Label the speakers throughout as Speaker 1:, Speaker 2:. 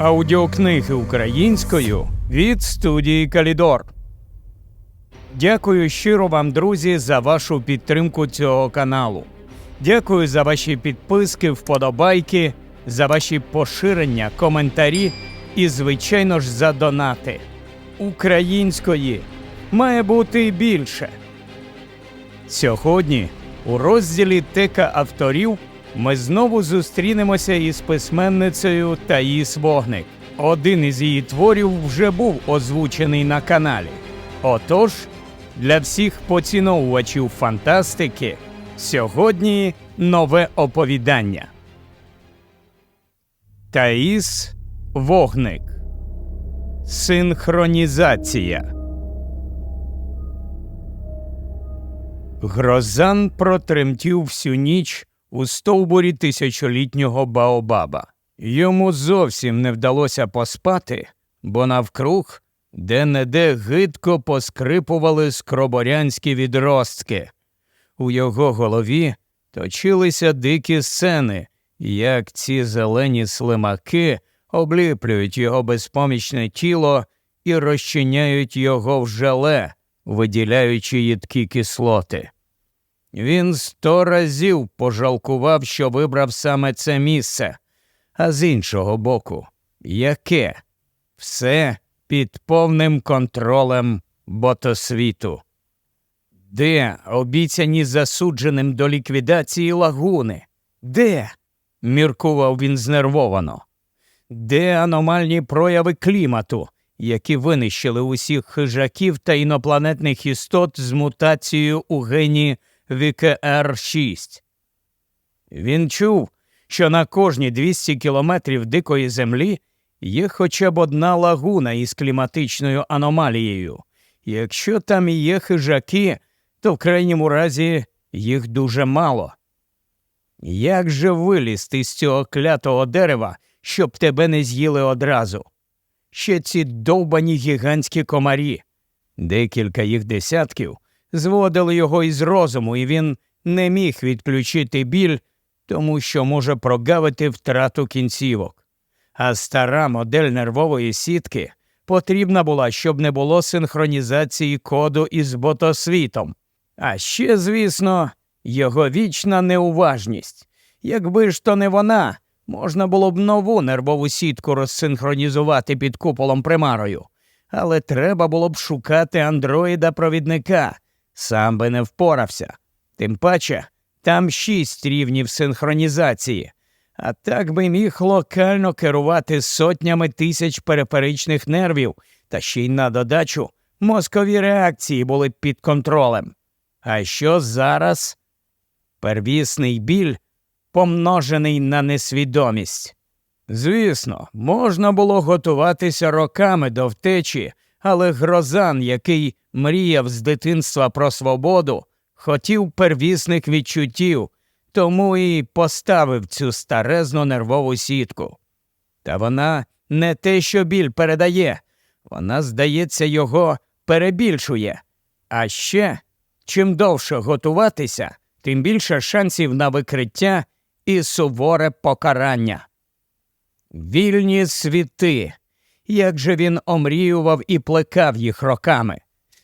Speaker 1: Аудіокниги українською від студії Калідор. Дякую щиро вам, друзі, за вашу підтримку цього каналу. Дякую за ваші підписки, вподобайки, за ваші поширення, коментарі і, звичайно ж, за донати. Української має бути більше. Сьогодні у розділі Тека авторів ми знову зустрінемося із письменницею Таїс Вогник. Один із її творів вже був озвучений на каналі. Отож, для всіх поціновувачів фантастики сьогодні нове оповідання. Таїс Вогник. Синхронізація. Грозан протремтів всю ніч у стовбурі тисячолітнього Баобаба. Йому зовсім не вдалося поспати, бо навкруг де-не-де гидко поскрипували скроборянські відростки. У його голові точилися дикі сцени, як ці зелені слимаки обліплюють його безпомічне тіло і розчиняють його в желе, виділяючи їдкі кислоти. Він сто разів пожалкував, що вибрав саме це місце, а з іншого боку, яке? Все під повним контролем ботосвіту. Де обіцяні засудженим до ліквідації лагуни? Де? міркував він знервовано. Де аномальні прояви клімату, які винищили усіх хижаків та інопланетних істот з мутацією у гені ВКР-6? Він чув, що на кожні 200 кілометрів дикої землі є хоча б одна лагуна із кліматичною аномалією. Якщо там і є хижаки, то в крайньому разі їх дуже мало. Як же вилізти з цього клятого дерева, щоб тебе не з'їли одразу? Ще ці довбані гігантські комарі. Декілька їх десятків зводили його із розуму, і він не міг відключити біль, тому що може прогавити втрату кінцівок. А стара модель нервової сітки потрібна була, щоб не було синхронізації коду із ботосвітом. А ще, звісно, його вічна неуважність. Якби ж то не вона, можна було б нову нервову сітку розсинхронізувати під куполом примарою. Але треба було б шукати андроїда-провідника, сам би не впорався. Тим паче, там шість рівнів синхронізації, а так би міг локально керувати сотнями тисяч периферичних нервів, та ще й на додачу мозкові реакції були під контролем. А що зараз? Первісний біль помножений на несвідомість. Звісно, можна було готуватися роками до втечі, але грозан, який мріяв з дитинства про свободу, хотів первісних відчуттів, тому і поставив цю старезну нервову сітку. Та вона не те, що біль передає, вона, здається, його перебільшує. А ще, чим довше готуватися, тим більше шансів на викриття і суворе покарання. Вільні світи. Як же він омріював і плекав їх роками.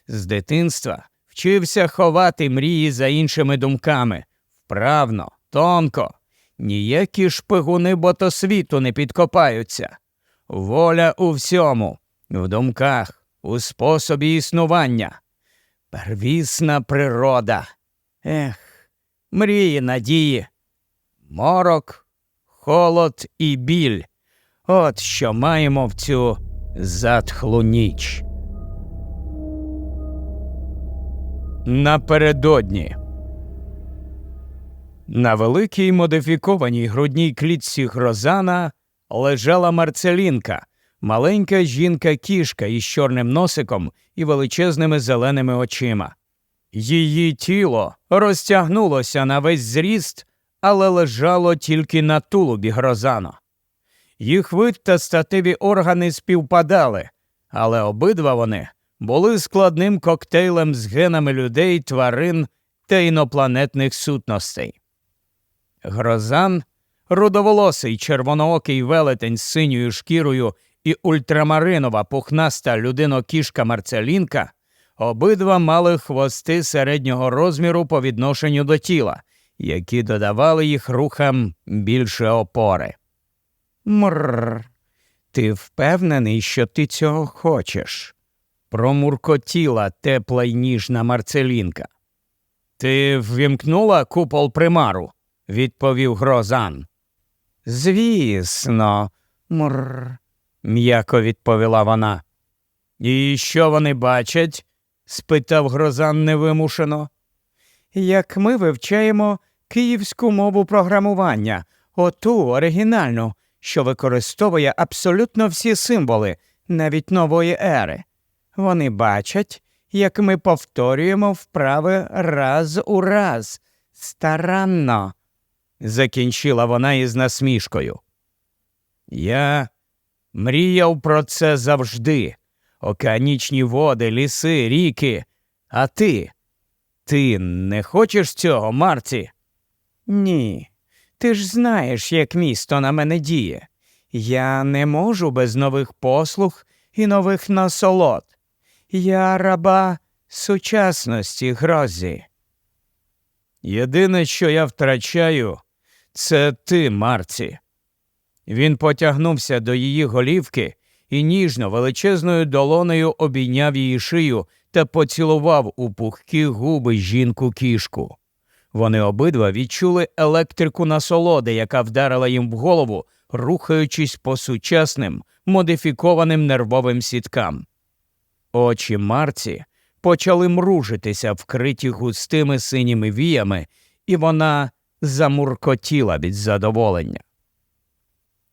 Speaker 1: З дитинства вчився ховати мрії за іншими думками вправно, тонко. Ніякі шпигуни ботосвіту не підкопаються. Воля у всьому, в думках, у способі існування. Первісна природа. Ех, мрії надії, морок, холод і біль. От що маємо в цю затхлу ніч. Напередодні. На великій модифікованій грудній клітці Грозана лежала Марцелінка, маленька жінка-кішка із чорним носиком і величезними зеленими очима. Її тіло розтягнулося на весь зріст, але лежало тільки на тулубі Грозано. Їх вид та статеві органи співпадали, але обидва вони були складним коктейлем з генами людей, тварин та інопланетних сутностей. Грозан рудоволосий червоноокий велетень з синьою шкірою і ультрамаринова пухнаста людинокішка Марцелінка обидва мали хвости середнього розміру по відношенню до тіла, які додавали їх рухам більше опори. Мррр, ти впевнений, що ти цього хочеш? Промуркотіла тепла й ніжна Марцелінка. Ти ввімкнула купол примару, відповів Грозан. Звісно, мррр, м'яко відповіла вона. І що вони бачать? спитав Грозан невимушено. Як ми вивчаємо київську мову програмування, оту оригінальну, що використовує абсолютно всі символи, навіть нової ери. Вони бачать, як ми повторюємо вправи раз у раз, старанно, закінчила вона із насмішкою. Я мріяв про це завжди. Океанічні води, ліси, ріки. А ти? Ти не хочеш цього, Марці? Ні. Ти ж знаєш, як місто на мене діє. Я не можу без нових послуг і нових насолод. Я раба сучасності грозі. Єдине, що я втрачаю, це ти, Марці. Він потягнувся до її голівки і ніжно величезною долонею обійняв її шию та поцілував у пухкі губи жінку кішку. Вони обидва відчули електрику насолоди, яка вдарила їм в голову, рухаючись по сучасним, модифікованим нервовим сіткам. Очі Марці почали мружитися, вкриті густими синіми віями, і вона замуркотіла від задоволення.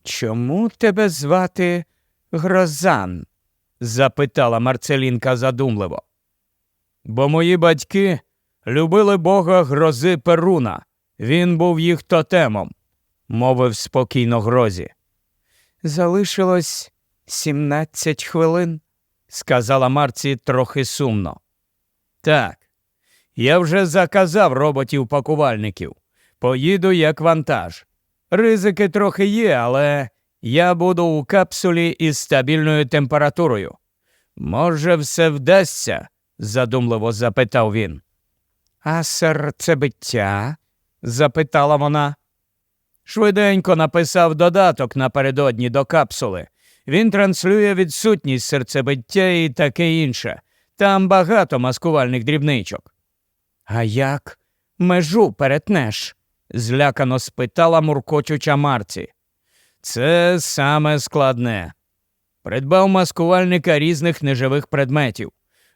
Speaker 1: Чому тебе звати Грозан? запитала Марцелінка задумливо. Бо мої батьки любили бога грози Перуна. Він був їх тотемом, мовив спокійно грозі. Залишилось сімнадцять хвилин, сказала Марці трохи сумно. Так, я вже заказав роботів пакувальників. Поїду як вантаж. Ризики трохи є, але я буду у капсулі із стабільною температурою. Може, все вдасться? задумливо запитав він. А серцебиття? запитала вона. Швиденько написав додаток напередодні до капсули. Він транслює відсутність серцебиття і таке інше. Там багато маскувальних дрібничок. А як межу перетнеш? злякано спитала муркочуча Марці. Це саме складне. Придбав маскувальника різних неживих предметів.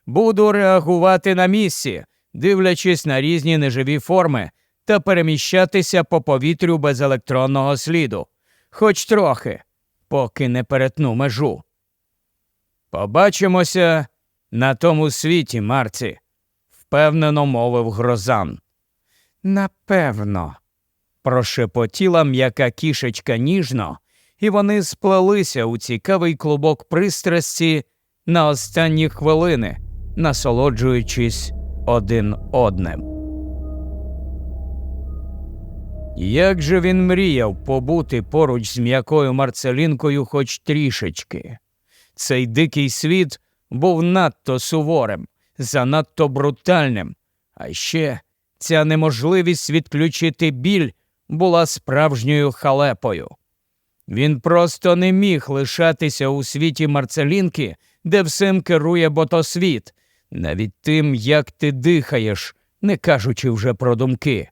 Speaker 1: Буду реагувати на місці, дивлячись на різні неживі форми та переміщатися по повітрю без електронного сліду, хоч трохи, поки не перетну межу. Побачимося на тому світі, Марці, впевнено мовив грозан. Напевно, прошепотіла м'яка кішечка ніжно, і вони сплелися у цікавий клубок пристрасті на останні хвилини, насолоджуючись один одним. Як же він мріяв побути поруч з м'якою Марцелінкою хоч трішечки. Цей дикий світ був надто суворим, занадто брутальним, а ще ця неможливість відключити біль була справжньою халепою. Він просто не міг лишатися у світі Марцелінки, де всім керує ботосвіт, навіть тим, як ти дихаєш, не кажучи вже про думки.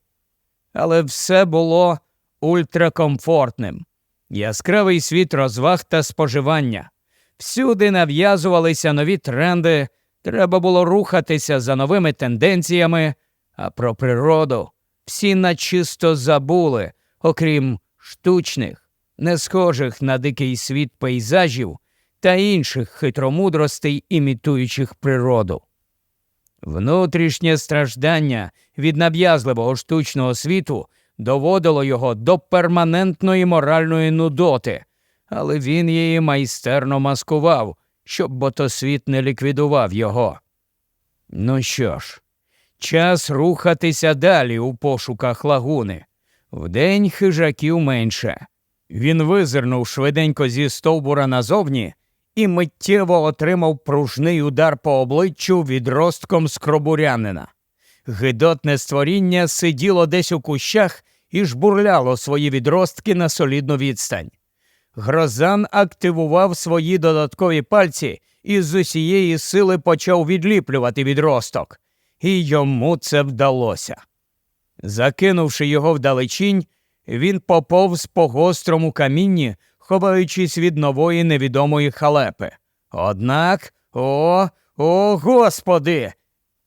Speaker 1: Але все було ультракомфортним. Яскравий світ розваг та споживання. Всюди нав'язувалися нові тренди, треба було рухатися за новими тенденціями, а про природу всі начисто забули, окрім штучних, не схожих на дикий світ пейзажів та інших хитромудростей, імітуючих природу. Внутрішнє страждання від нав'язливого штучного світу доводило його до перманентної моральної нудоти, але він її майстерно маскував, щоб ботосвіт не ліквідував його. Ну що ж, час рухатися далі у пошуках лагуни. Вдень хижаків менше. Він визирнув швиденько зі стовбура назовні і миттєво отримав пружний удар по обличчю відростком скробурянина. Гидотне створіння сиділо десь у кущах і жбурляло свої відростки на солідну відстань. Грозан активував свої додаткові пальці і з усієї сили почав відліплювати відросток. І йому це вдалося. Закинувши його вдалечінь, він поповз по гострому камінні, ховаючись від нової невідомої халепи. Однак, о, о, господи!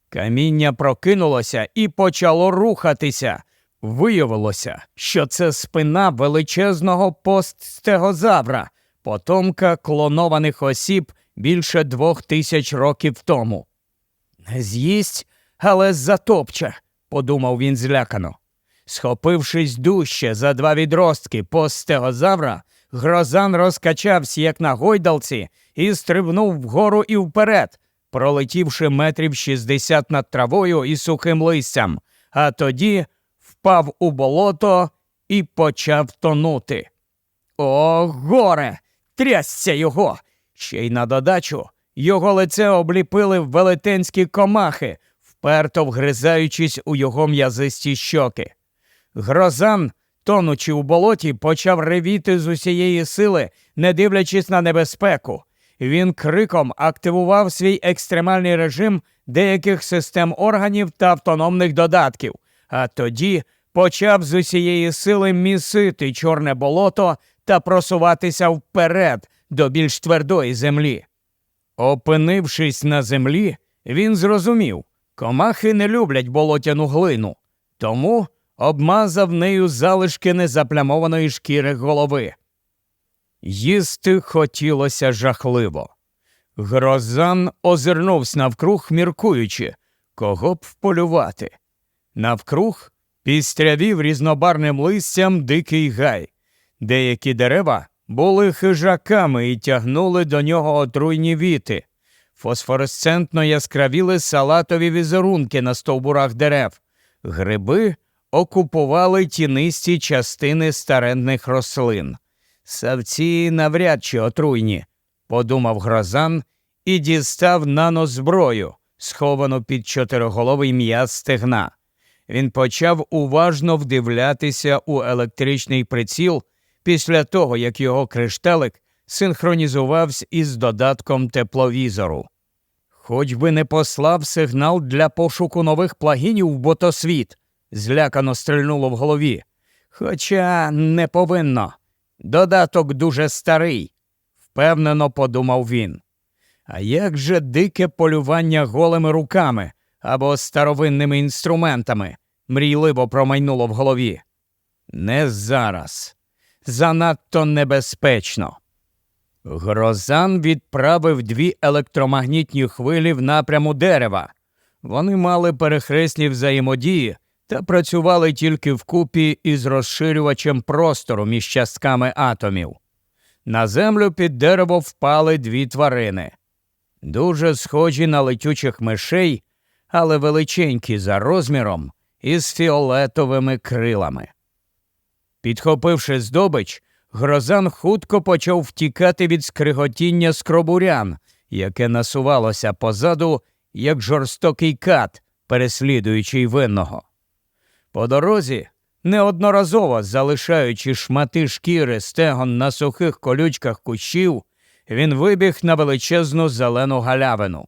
Speaker 1: Каміння прокинулося і почало рухатися. Виявилося, що це спина величезного постстегозавра, потомка клонованих осіб більше двох тисяч років тому. Не з'їсть, але затопче, подумав він злякано. Схопившись дужче за два відростки постстегозавра, грозан розкачався, як на гойдалці, і стрибнув вгору і вперед, пролетівши метрів 60 над травою і сухим листям, а тоді впав у болото і почав тонути. О, горе! Трясся його! Ще й на додачу його лице обліпили велетенські комахи, вперто вгризаючись у його м'язисті щоки. Грозан, тонучи у болоті, почав ревіти з усієї сили, не дивлячись на небезпеку. Він криком активував свій екстремальний режим деяких систем органів та автономних додатків, а тоді почав з усієї сили місити чорне болото та просуватися вперед до більш твердої землі. Опинившись на землі, він зрозумів, комахи не люблять болотяну глину, тому обмазав нею залишки незаплямованої шкіри голови. Їсти хотілося жахливо. Грозан озирнувся навкруг, міркуючи, кого б вполювати. Навкруг пістрявів різнобарним листям дикий гай. Деякі дерева були хижаками і тягнули до нього отруйні віти. Фосфоресцентно яскравіли салатові візерунки на стовбурах дерев. Гриби окупували тінисті частини старенних рослин. Савці навряд чи отруйні, подумав грозан і дістав нанозброю, сховану під чотириголовий м'яз стегна. Він почав уважно вдивлятися у електричний приціл після того, як його кришталик синхронізувався із додатком тепловізору. Хоч би не послав сигнал для пошуку нових плагінів в ботосвіт, злякано стрельнуло в голові. Хоча не повинно. Додаток дуже старий, впевнено подумав він. А як же дике полювання голими руками або старовинними інструментами? мрійливо промайнуло в голові. Не зараз. Занадто небезпечно. Грозан відправив дві електромагнітні хвилі в напряму дерева. Вони мали перехресні взаємодії та працювали тільки вкупі із розширювачем простору між частками атомів. На землю під дерево впали дві тварини, дуже схожі на летючих мишей, але величенькі за розміром із фіолетовими крилами. Підхопивши здобич, грозан хутко почав втікати від скриготіння скробурян, яке насувалося позаду, як жорстокий кат, переслідуючий винного. По дорозі, неодноразово залишаючи шмати шкіри стегон на сухих колючках кущів, він вибіг на величезну зелену галявину.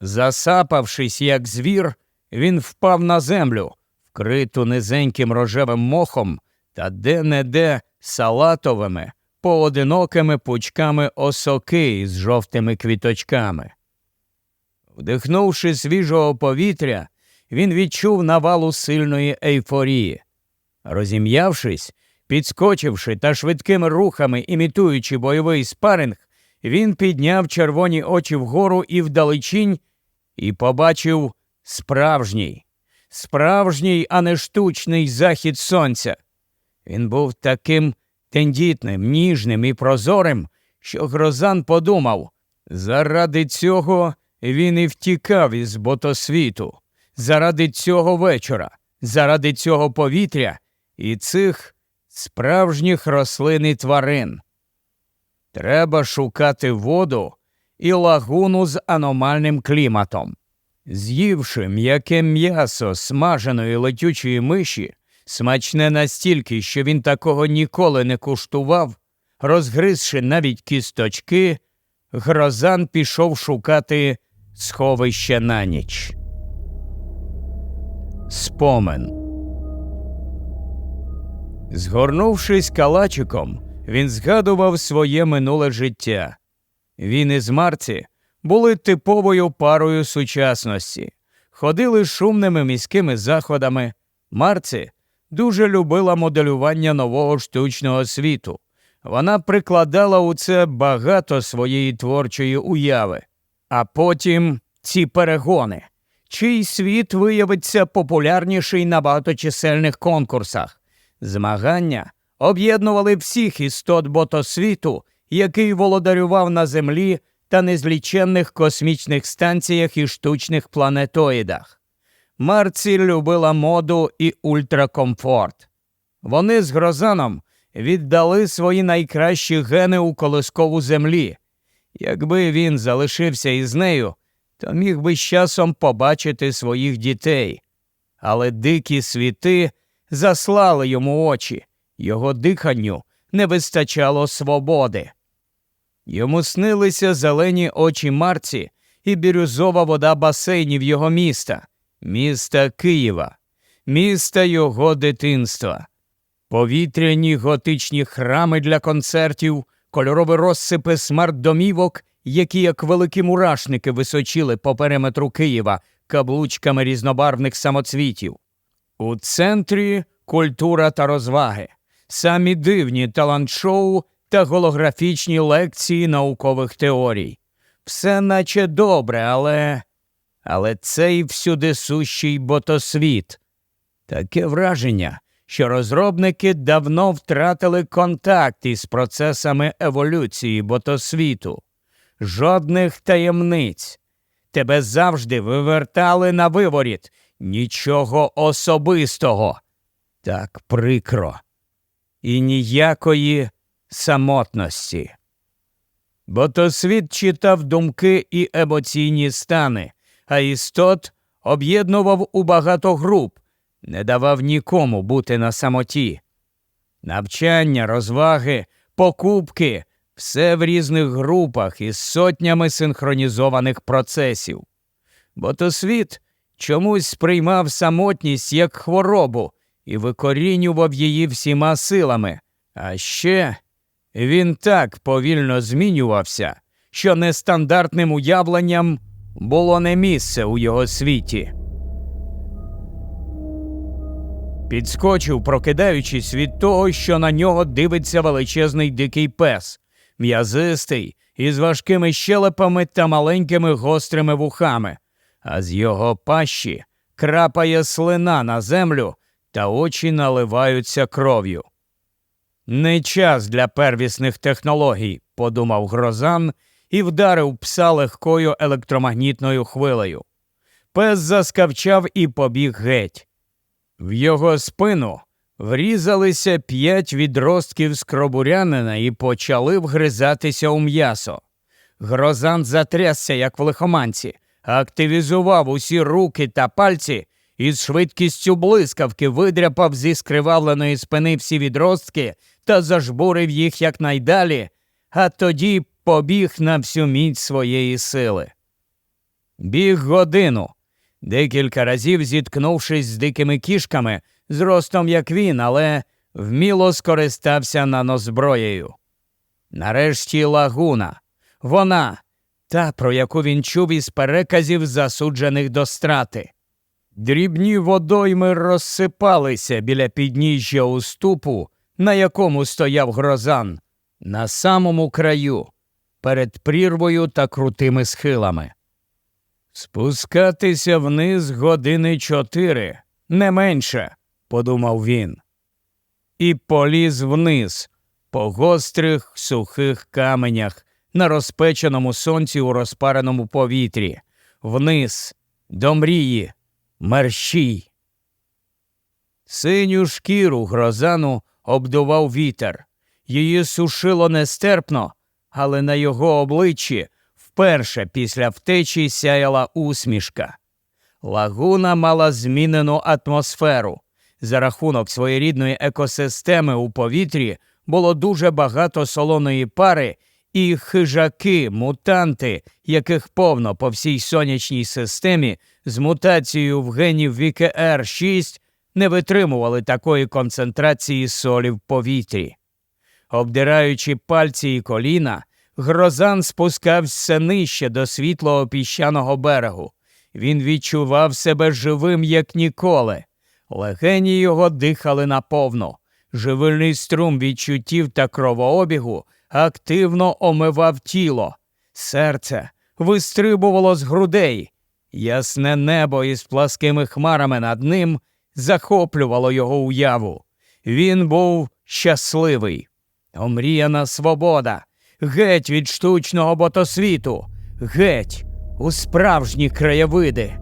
Speaker 1: Засапавшись, як звір, він впав на землю, вкриту низеньким рожевим мохом та де-не-де салатовими, поодинокими пучками осоки із жовтими квіточками. Вдихнувши свіжого повітря, він відчув навалу сильної ейфорії. Розім'явшись, підскочивши та швидкими рухами, імітуючи бойовий спаринг, він підняв червоні очі вгору і вдалечінь і побачив справжній, справжній, а не штучний захід сонця. Він був таким тендітним, ніжним і прозорим, що Грозан подумав заради цього він і втікав із ботосвіту. Заради цього вечора, заради цього повітря і цих справжніх рослин і тварин. Треба шукати воду і лагуну з аномальним кліматом. З'ївши м'яке м'ясо смаженої летючої миші, смачне настільки, що він такого ніколи не куштував, розгризши навіть кісточки, грозан пішов шукати сховище на ніч. Спомен. Згорнувшись калачиком, він згадував своє минуле життя. Він із Марці були типовою парою сучасності, ходили шумними міськими заходами. Марці дуже любила моделювання нового штучного світу. Вона прикладала у це багато своєї творчої уяви. А потім ці перегони, чий світ виявиться популярніший на багаточисельних конкурсах. Змагання об'єднували всіх істот ботосвіту, який володарював на землі та незліченних космічних станціях і штучних планетоїдах. Марці любила моду і ультракомфорт. Вони з Грозаном віддали свої найкращі гени у колискову землі. Якби він залишився із нею, то міг би з часом побачити своїх дітей. Але дикі світи заслали йому очі, його диханню не вистачало свободи. Йому снилися зелені очі Марці і бірюзова вода басейнів його міста, міста Києва, міста його дитинства, повітряні готичні храми для концертів, кольорові розсипи смарт-домівок, які, як великі мурашники, височили по периметру Києва каблучками різнобарвних самоцвітів. У центрі культура та розваги, самі дивні талант-шоу та голографічні лекції наукових теорій. Все наче добре, але. Але цей всюди сущий ботосвіт. Таке враження, що розробники давно втратили контакт із процесами еволюції ботосвіту. Жодних таємниць. Тебе завжди вивертали на виворіт. Нічого особистого. Так прикро. І ніякої самотності. Ботосвіт читав думки і емоційні стани, а істот об'єднував у багато груп, не давав нікому бути на самоті. Навчання, розваги, покупки все в різних групах із сотнями синхронізованих процесів. Ботосвіт чомусь сприймав самотність як хворобу і викорінював її всіма силами. А ще він так повільно змінювався, що нестандартним уявленням було не місце у його світі. Підскочив, прокидаючись від того, що на нього дивиться величезний дикий пес, м'язистий, із важкими щелепами та маленькими гострими вухами, а з його пащі крапає слина на землю, та очі наливаються кров'ю. Не час для первісних технологій, подумав Грозан і вдарив пса легкою електромагнітною хвилею. Пес заскавчав і побіг геть. В його спину врізалися п'ять відростків скробурянина і почали вгризатися у м'ясо. Грозан затрясся, як в лихоманці, активізував усі руки та пальці і з швидкістю блискавки видряпав зі скривавленої спини всі відростки та зажбурив їх якнайдалі, а тоді побіг на всю міць своєї сили. Біг годину, декілька разів зіткнувшись з дикими кішками, з ростом як він, але вміло скористався нанозброєю. Нарешті лагуна. Вона, та, про яку він чув із переказів, засуджених до страти. Дрібні водойми розсипалися біля підніжжя уступу, на якому стояв грозан, на самому краю, перед прірвою та крутими схилами. Спускатися вниз години чотири, не менше, подумав він, і поліз вниз по гострих сухих каменях на розпеченому сонці у розпареному повітрі, вниз до мрії, мерщій. Синю шкіру грозану обдував вітер. Її сушило нестерпно, але на його обличчі вперше після втечі сяяла усмішка. Лагуна мала змінену атмосферу. За рахунок своєрідної екосистеми у повітрі було дуже багато солоної пари, і хижаки, мутанти, яких повно по всій сонячній системі з мутацією в генів вікр 6 не витримували такої концентрації солі в повітрі. Обдираючи пальці і коліна, грозан спускався нижче до світлого піщаного берегу. Він відчував себе живим, як ніколи. Легені його дихали наповно. Живильний струм відчуттів та кровообігу активно омивав тіло. Серце вистрибувало з грудей. Ясне небо із пласкими хмарами над ним захоплювало його уяву. Він був щасливий. Омріяна свобода, геть від штучного ботосвіту, геть у справжні краєвиди.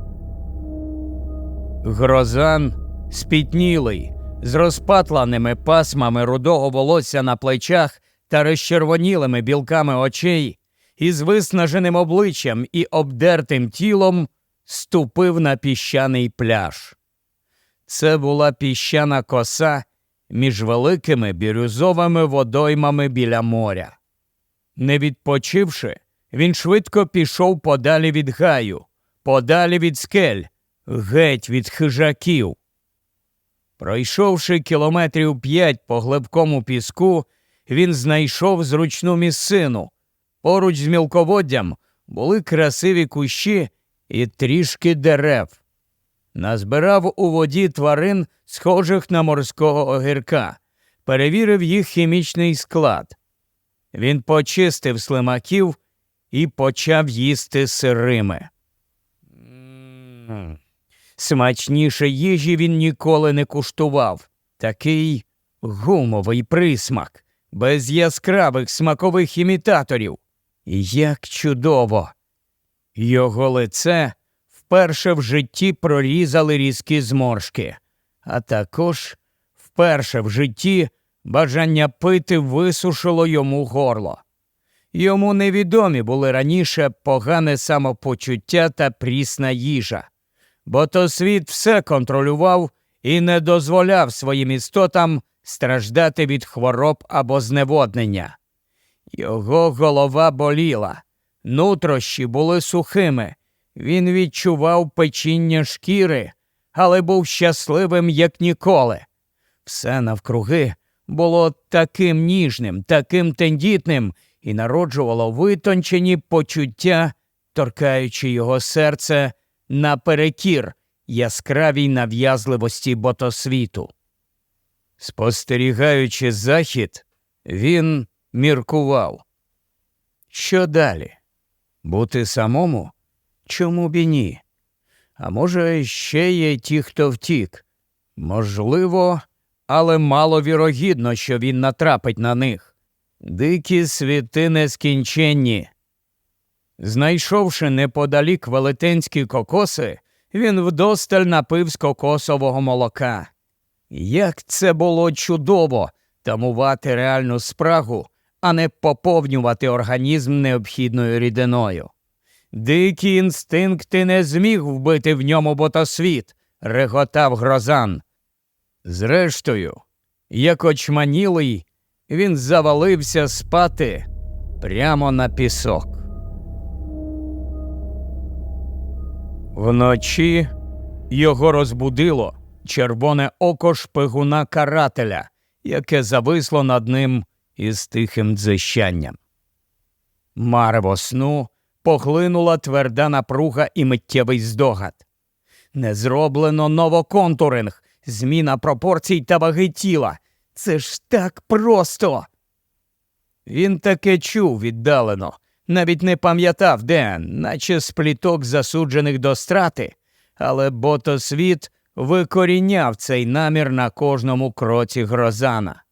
Speaker 1: Грозан спітнілий, з розпатланими пасмами рудого волосся на плечах та розчервонілими білками очей, із виснаженим обличчям і обдертим тілом ступив на піщаний пляж. Це була піщана коса між великими бірюзовими водоймами біля моря. Не відпочивши, він швидко пішов подалі від гаю, подалі від скель, геть від хижаків. Пройшовши кілометрів п'ять по глибкому піску, він знайшов зручну місцину. Поруч з мілководдям були красиві кущі і трішки дерев. Назбирав у воді тварин, схожих на морського огірка, перевірив їх хімічний склад. Він почистив слимаків і почав їсти сирими. Смачніше їжі він ніколи не куштував. Такий гумовий присмак, без яскравих смакових імітаторів. Як чудово! Його лице вперше в житті прорізали різкі зморшки, а також вперше в житті бажання пити висушило йому горло. Йому невідомі були раніше погане самопочуття та прісна їжа, бо то світ все контролював і не дозволяв своїм істотам страждати від хвороб або зневоднення. Його голова боліла, нутрощі були сухими, він відчував печіння шкіри, але був щасливим, як ніколи. Все навкруги було таким ніжним, таким тендітним і народжувало витончені почуття, торкаючи його серце наперекір яскравій нав'язливості ботосвіту. Спостерігаючи захід, він міркував. Що далі? Бути самому? Чому б і ні? А може, ще є ті, хто втік? Можливо, але маловірогідно, що він натрапить на них. Дикі світи нескінченні. Знайшовши неподалік велетенські кокоси, він вдосталь напив з кокосового молока. Як це було чудово тамувати реальну спрагу, а не поповнювати організм необхідною рідиною. Дикі інстинкти не зміг вбити в ньому ботосвіт, реготав грозан. Зрештою, як очманілий, він завалився спати прямо на пісок. Вночі його розбудило червоне око шпигуна карателя, яке зависло над ним із тихим дзищанням. Марево сну поглинула тверда напруга і миттєвий здогад. Не зроблено новоконтуринг, зміна пропорцій та ваги тіла. Це ж так просто. Він таке чув віддалено, навіть не пам'ятав, де, наче спліток засуджених до страти, але ботосвіт викоріняв цей намір на кожному кроці грозана.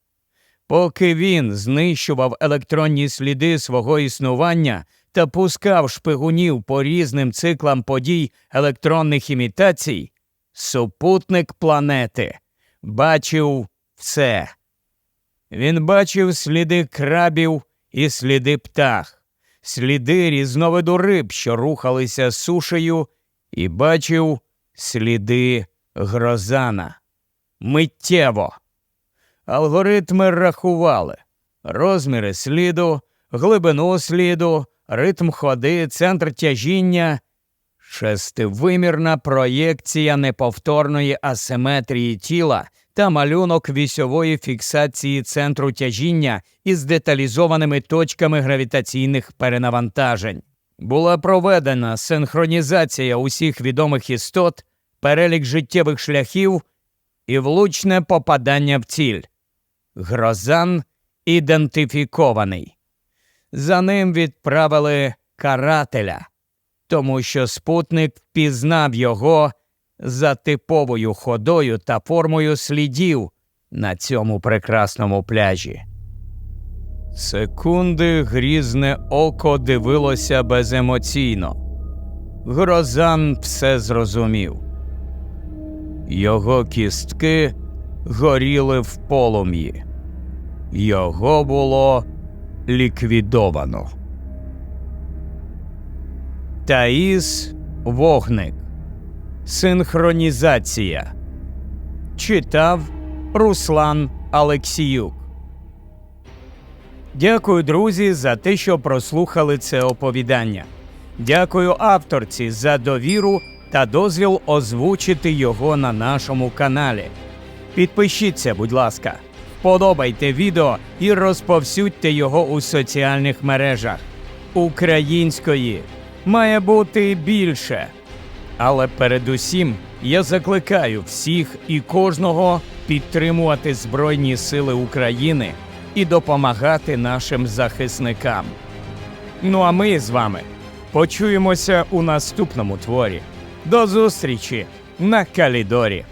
Speaker 1: Поки він знищував електронні сліди свого існування та пускав шпигунів по різним циклам подій електронних імітацій, супутник планети бачив все. Він бачив сліди крабів і сліди птах, сліди різновиду риб, що рухалися сушею, і бачив сліди грозана. Миттєво. Алгоритми рахували розміри сліду, глибину сліду, ритм ходи, центр тяжіння, шестивимірна проєкція неповторної асиметрії тіла та малюнок вісьової фіксації центру тяжіння із деталізованими точками гравітаційних перенавантажень. Була проведена синхронізація усіх відомих істот, перелік життєвих шляхів і влучне попадання в ціль. Грозан ідентифікований. За ним відправили карателя, тому що спутник впізнав його за типовою ходою та формою слідів на цьому прекрасному пляжі. Секунди грізне око дивилося беземоційно. Грозан все зрозумів. Його кістки горіли в полум'ї. Його було ліквідовано. Таїс Вогник. Синхронізація. Читав Руслан Алексіюк. Дякую, друзі, за те, що прослухали це оповідання. Дякую авторці за довіру та дозвіл озвучити його на нашому каналі. Підпишіться, будь ласка, подобайте відео і розповсюдьте його у соціальних мережах. Української має бути більше. Але передусім я закликаю всіх і кожного підтримувати Збройні Сили України і допомагати нашим захисникам. Ну а ми з вами почуємося у наступному творі. До зустрічі на Калідорі!